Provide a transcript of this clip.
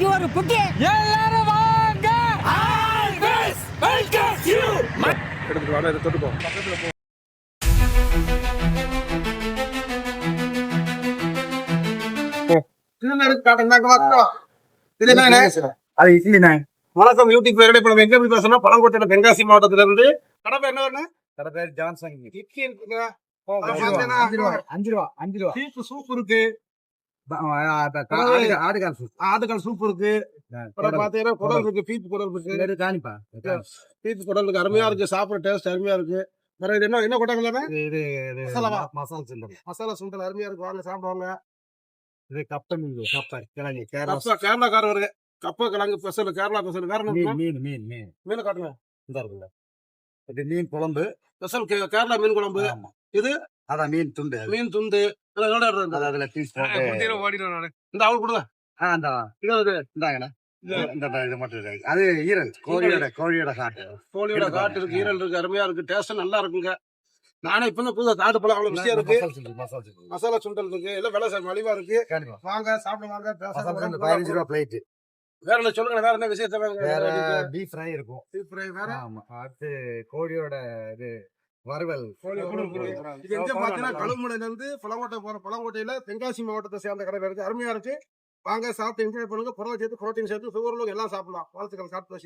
இன்னைக்கு ஒரு குட்டி எல்லாரும் வாங்க. வாடா இதை பக்கத்துல போ வணக்கம் யூடியூப் எங்க போய் பேசணும் பழங்கோட்டையில தென்காசி மாவட்டத்துல இருந்து கடை பேர் என்ன கடை பேர் ஜான்சன். அஞ்சு ரூபா அஞ்சு ரூபா இருக்கு. சூப் ஆட்டுக்கால் சூப். இருக்கு. பாத்தீங்கன்னா குடல் இருக்கு பீப்பு குடல் இருக்கு. காணிப்பா. பீப்பு குடல் இருக்கு அருமையா இருக்கு சாப்பிட டேஸ்ட் அருமையா இருக்கு. வேற என்ன என்ன குடங்கள் இது மசாலாவா? மசாலா சுண்டல். மசாலா சுண்டல் அருமையா இருக்கு வாங்க சாப்பிடுவாங்க. இது கப்ப மீன் கப்ப கிழங்கு கேரளா கேரளாக்காரர் வருங்க கப்ப கிழங்கு ஸ்பெஷல் கேரளா ஸ்பெஷல் வேற மீன்? மீன் மீன் மீன். மீன் காட்டுங்க. இந்த இருக்குல்ல இது மீன் குழம்பு. ஸ்பெஷல் கேரளா மீன் குழம்பு. இது? அதான் மீன் துண்டு. மீன் துண்டு? அதுல பீஸ் ஓடிடுவேன் நானு. இந்த அவள் கொடுங்க. ஆ இந்தாங்கண்ணா. இந்த. இது மட்டும் இருக்கு. அது ஈரல். கோழியோட கோழியோட காட்டு கோழியோட. காட்டு இருக்கு ஈரல் இருக்கு அருமையா இருக்கு டேஸ்ட் நல்லா இருக்குங்க. நானே இப்ப புதுசா தாடு பழம் அவ்வளவு ருசியா இருக்கு. மசாலா சுண்டல் இருக்கு எல்லாம் விலை மலிவா இருக்கு. வாங்க சாப்பிட வாங்க மசாலா சுண்டல் பேச பதினஞ்சு ரூபா பிளேட் வேற என்ன சொல்லுங்க வேற என்ன விஷயத்த வேற பீஃப் ஃப்ரை இருக்கும். Deep fry வேற? ஆமா அடுத்து கோழியோட இது இருக்கு. இது எங்க பாத்தீங்கன்னா கழுமலையில இருந்து பழங்கோட்டை போற பழங்கோட்டையில தென்காசி மாவட்டத்தை சேர்ந்த கடை இருக்கு அருமையா இருக்கு வாங்க சாப்பிட்டு என்ஜாய் பண்ணுங்க. புரவை சேர்த்து புரோட்டீன் சேர்த்து சுகர் எல்லாம் சாப்பிடலாம். வாழ்த்துக்கள் சாப்பிட்டு